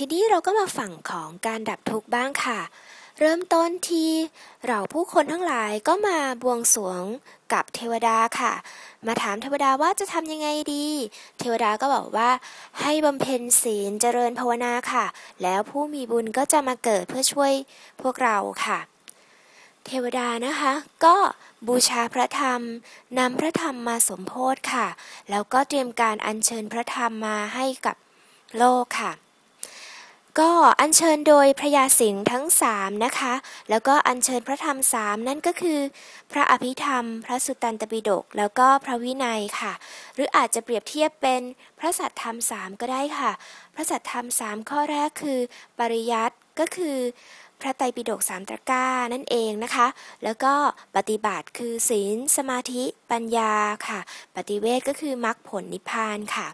ทีนี้เราก็มาฝั่งของการดับทุกข์บ้างค่ะ เริ่มต้นที่เราผู้คนทั้งหลายก็มาบวงสรวงกับเทวดาค่ะ มาถามเทวดาว่าจะทำยังไงดี เทวดาก็บอกว่าให้บำเพ็ญศีลเจริญภาวนาค่ะ แล้วผู้มีบุญก็จะมาเกิดเพื่อช่วยพวกเราค่ะ เทวดานะคะ ก็บูชาพระธรรมนำพระธรรมมาสมโพธค่ะ แล้วก็เตรียมการอัญเชิญพระธรรมมาให้กับโลกค่ะ ก็อัญเชิญโดยพระยาสิงห์ทั้งสามนะคะ แล้วก็อัญเชิญพระธรรมสามนั่นก็คือ พระอภิธรรม พระสุตตันตปิฎกแล้วก็พระวินัยค่ะ หรืออาจจะเปรียบเทียบเป็นพระสัทธรรมสามก็ได้ค่ะ พระสัทธรรมสามข้อแรกคือ ปริยัติก็คือ พระไตรปิฎกสามตะก้านั่นเองนะคะ แล้วก็ปฏิบัติคือศีล สมาธิ ปัญญาค่ะ ปฏิเวทก็คือมรรคผลนิพพานค่ะ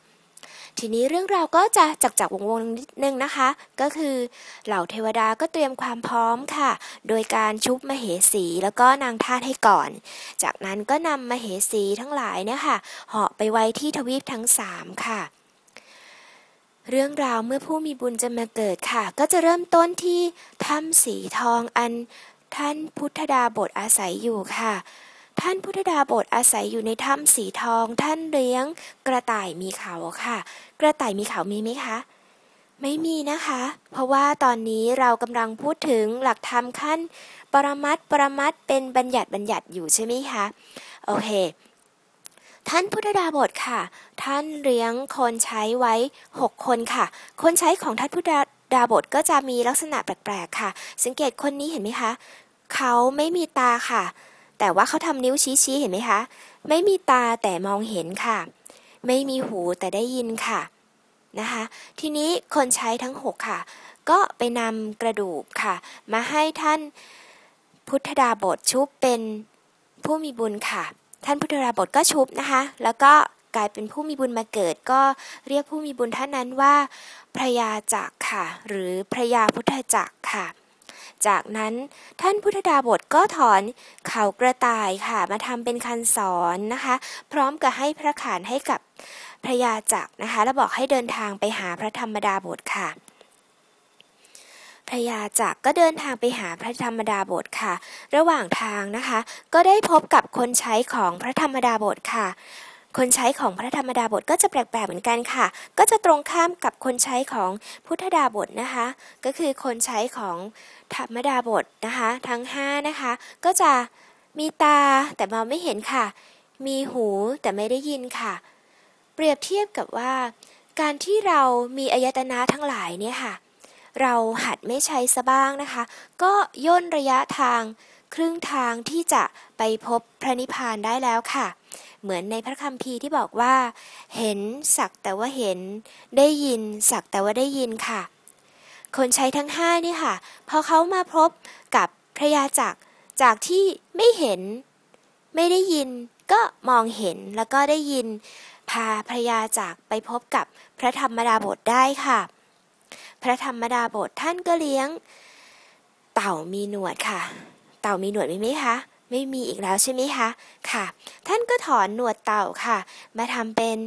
ทีนี้เรื่องราวก็จะจักจักวงวงนิดนึงนะคะ ก็คือเหล่าเทวดาก็เตรียมความพร้อมค่ะ โดยการชุบมเหสีแล้วก็นางทาตให้ก่อน จากนั้นก็นำมเหสีทั้งหลายเนี่ยค่ะเหาะไปไว้ที่ทวีปทั้งสามค่ะเรื่องราวเมื่อผู้มีบุญจะมาเกิดค่ะ ก็จะเริ่มต้นที่ถ้ำสีทองอันท่านพุทธดาบทอาศัยอยู่ค่ะ ท่านพุทธดาบทอาศัยอยู่ในถ้ำสีทอง ท่านเลี้ยง กระต่ายมีเขาค่ะ กระต่ายมีเขามีไหมคะ ไม่มีนะคะ เพราะว่าตอนนี้เรากำลังพูดถึงหลักธรรมขั้น ปรมัตปรมัตเป็นบัญญัติบัญญัติอยู่ใช่ไหมคะ โอเค ท่านพุทธดาบทค่ะ ท่านเลี้ยงคนใช้ไว้ 6 คนค่ะ คนใช้ของท่านพุทธดาบทก็จะมีลักษณะแปลกๆค่ะ สังเกตคนนี้เห็นไหมคะ เขาไม่มีตาค่ะ แต่ว่าเขาทำนิ้วชี้ๆเห็นไหมคะ ไม่มีตาแต่มองเห็นค่ะ ไม่มีหูแต่ได้ยินค่ะนะคะ ทีนี้คนใช้ทั้ง 6 ค่ะ ก็ไปนำกระดูกค่ะ มาให้ท่านพุทธดาบทชุบเป็นผู้มีบุญค่ะ ท่านพุทธดาบทก็ชุบนะคะ แล้วก็กลายเป็นผู้มีบุญมาเกิดก็เรียกผู้มีบุญท่านนั้นว่าพระยาจักค่ะ หรือพระยาพุทธจักค่ะ จากนั้นท่านพุทธดาบทก็ถอนเขากระต่ายค่ะมาทำเป็นคันสอนนะคะ พร้อมกับให้พระขานให้กับพระยาจักรนะคะ แล้วบอกให้เดินทางไปหาพระธรรมดาบทค่ะพระยาจักรก็เดินทางไปหาพระธรรมดาบทค่ะ ระหว่างทางนะคะ ก็ได้พบกับคนใช้ของพระธรรมดาบทค่ะ คนใช้ของพระธรรมดาบทก็จะแปลกๆเหมือนกันค่ะ ก็จะตรงข้ามกับคนใช้ของพุทธดาบทนะคะ ก็คือคนใช้ของธรรมดาบทนะคะ ทั้ง5นะคะ ก็จะมีตาแต่มองไม่เห็นค่ะ มีหูแต่ไม่ได้ยินค่ะ เปรียบเทียบกับว่า การที่เรามีอายตนะทั้งหลายเนี่ยค่ะ เราหัดไม่ใช้ซะบ้างนะคะ ก็ย่นระยะทางครึ่งทางที่จะไปพบพระนิพพานได้แล้วค่ะ เหมือนในพระคัมภีร์ที่บอกว่า เห็นสักแต่ว่าเห็น ได้ยินสักแต่ว่าได้ยินค่ะ คนใช้ทั้งห้านี่ค่ะ พอเขามาพบกับพระยาจักรจากที่ไม่เห็น ไม่ได้ยิน ก็มองเห็นแล้วก็ได้ยิน พาพระยาจักรไปพบกับพระธรรมดาบทได้ค่ะ พระธรรมดาบทท่านก็เลี้ยง เต่ามีหนวดค่ะ เต่ามีหนวดไหมคะ ไม่มีอีกแล้วใช่ไหมคะ ค่ะ ท่านก็ถอนหนวดเต่าค่ะ มาทำเป็น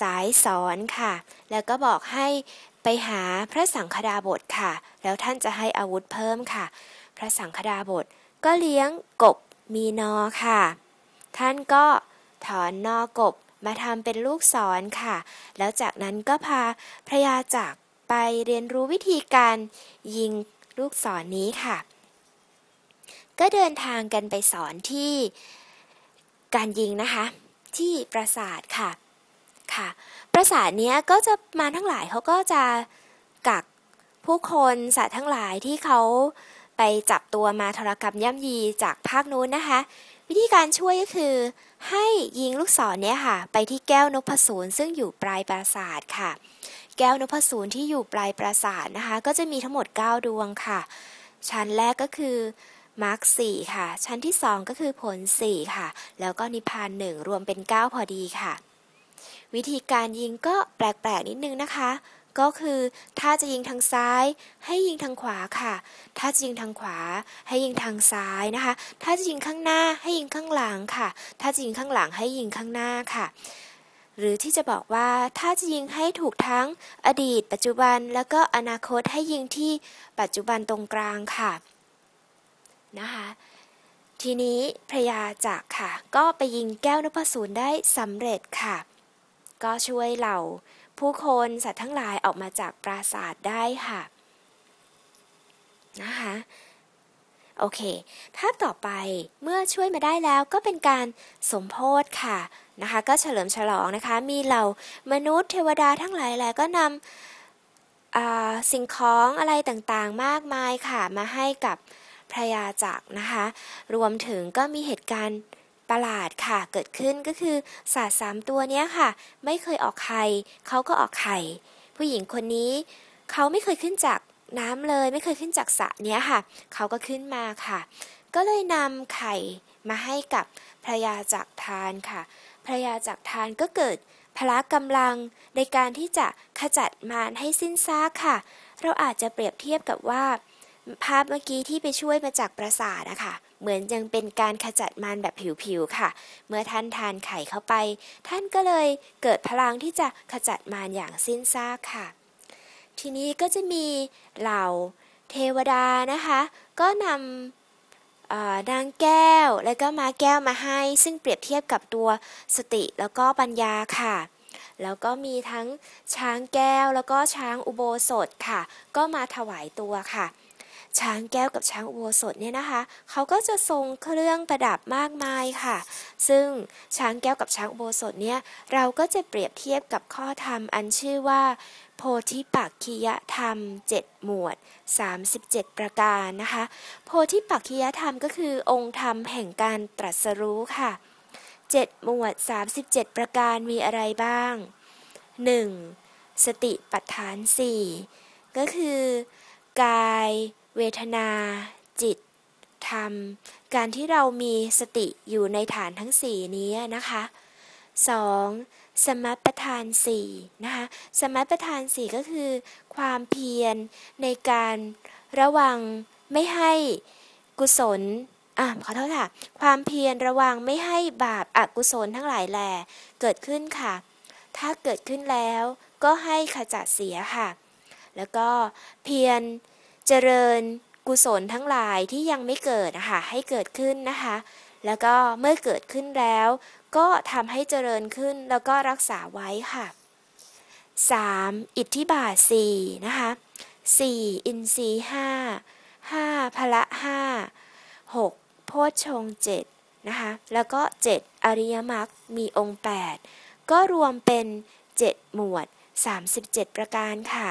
สายสอนค่ะ แล้วก็บอกให้ไปหาพระสังฆดาบทค่ะ แล้วท่านจะให้อาวุธเพิ่มค่ะ พระสังฆดาบทก็เลี้ยงกบมีนอค่ะ ท่านก็ถอนนอกบมาทำเป็นลูกศรค่ะ แล้วจากนั้นก็พาพระยาจักรไปเรียนรู้วิธีการยิงลูกศรนนี้ค่ะ ก็เดินทางกันไปสอนที่การยิงนะคะ ที่ปราสาทค่ะค่ะ ปราสาทเนี้ยก็จะมาทั้งหลายเขาก็จะกักผู้คนสัตว์ทั้งหลายที่เขาไปจับตัวมาทรกรรมย่ำยีจากภาคนู้นนะคะ วิธีการช่วยก็คือ ให้ยิงลูกศรเนี้ยค่ะ ไปที่แก้วนพสูรซึ่งอยู่ปลายปราสาทค่ะ แก้วนพสูรที่อยู่ปลายปราสาทนะคะ ก็จะมีทั้งหมด 9 ดวงค่ะ ชั้นแรกก็คือ มาร์กสี่ค่ะ ชั้นที่สองก็คือผลสี่ค่ะ แล้วก็นิพพานหนึ่งรวมเป็นเก้าพอดีค่ะ วิธีการยิงก็แปลกๆนิดนึงนะคะ ก็คือถ้าจะยิงทางซ้าย ให้ยิงทางขวาค่ะ ถ้าจะยิงทางขวา ให้ยิงทางซ้ายนะคะ ถ้าจะยิงข้างหน้าให้ยิงข้างหลังค่ะ ถ้าจะยิงข้างหลังให้ยิงข้างหน้าค่ะหรือที่จะบอกว่าถ้าจะยิงให้ถูกทั้งอดีต ปัจจุบันแล้วก็อนาคตให้ยิงที่ปัจจุบันตรงกลางค่ะ นะคะทีนี้พระยาจักค่ะ ก็ไปยิงแก้วนพสูรได้สำเร็จค่ะ ก็ช่วยเหล่าผู้คนสัตว์ทั้งหลายออกมาจากปราสาทได้ค่ะนะคะโอเค ภาพต่อไปเมื่อช่วยมาได้แล้วก็เป็นการสมโพธค่ะนะคะ ก็เฉลิมฉลองนะคะ มีเหล่ามนุษย์เทวดาทั้งหลายแหละก็นำสิ่งของอะไรต่างๆมากมายค่ะ มาให้กับ พระยาจักรนะคะ รวมถึงก็มีเหตุการณ์ประหลาดค่ะ เกิดขึ้นก็คือสัตว์สามตัวนี้ค่ะ ไม่เคยออกไข่เขาก็ออกไข่ ผู้หญิงคนนี้เขาไม่เคยขึ้นจากน้ำเลยไม่เคยขึ้นจากสระเนี้ยค่ะเขาก็ขึ้นมาค่ะ ก็เลยนำไข่มาให้กับพระยาจักทานค่ะพระยาจักทานก็เกิดพละกำลังในการที่จะขจัดมารให้สิ้นซากค่ะ เราอาจจะเปรียบเทียบกับว่า ภาพเมื่อกี้ที่ไปช่วยมาจากปราสาทนะคะเหมือนยังเป็นการขจัดมารแบบผิวๆค่ะ เมื่อท่านทานไข่เข้าไป ท่านก็เลยเกิดพลังที่จะขจัดมารอย่างสิ้นซากค่ะ ทีนี้ก็จะมีเหล่าเทวดานะคะ ก็นำนางแก้วและก็มาแก้วมาให้ ซึ่งเปรียบเทียบกับตัวสติแล้วก็ปัญญาค่ะแล้วก็มีทั้งช้างแก้วแล้วก็ช้างอุโบสถค่ะ ก็มาถวายตัวค่ะ ช้างแก้วกับช้างอุโบสถเนี่ยนะคะเขาก็จะทรงเครื่องประดับมากมายค่ะ ซึ่งช้างแก้วกับช้างอุโบสถเนี่ยเราก็จะเปรียบเทียบกับข้อธรรมอันชื่อว่า โพธิปักคียธรรม 7 หมวด 37 ประการนะคะ โพธิปักคียธรรมก็คือองค์ธรรมแห่งการตรัสรู้ค่ะ 7 หมวด 37 ประการมีอะไรบ้าง 1. สติปัฏฐาน 4 ก็คือกาย เวทนา จิต ธรรม การที่เรามีสติอยู่ในฐานทั้ง4นี้นะคะ 2. สมัปทานสี่นะคะสมัปทานสี่ก็คือ ความเพียรในการระวังไม่ให้กุศลอะขอโทษค่ะ ความเพียรระวังไม่ให้บาปอกุศลทั้งหลายแหล่เกิดขึ้นค่ะ ถ้าเกิดขึ้นแล้วก็ให้ขจัดเสียค่ะ แล้วก็เพียร เจริญกุศลทั้งหลายที่ยังไม่เกิดนะคะให้เกิดขึ้นนะคะ แล้วก็เมื่อเกิดขึ้นแล้ว ก็ทำให้เจริญขึ้นแล้วก็รักษาไว้ค่ะ 3. อิทธิบาท4นะคะ 4. อินทรีย์5 5พละ5 6โพชฌง7นะคะแล้วก็ 7 อริยมรรคมีองค์ 8 ก็รวมเป็น 7 หมวด 37 ประการค่ะ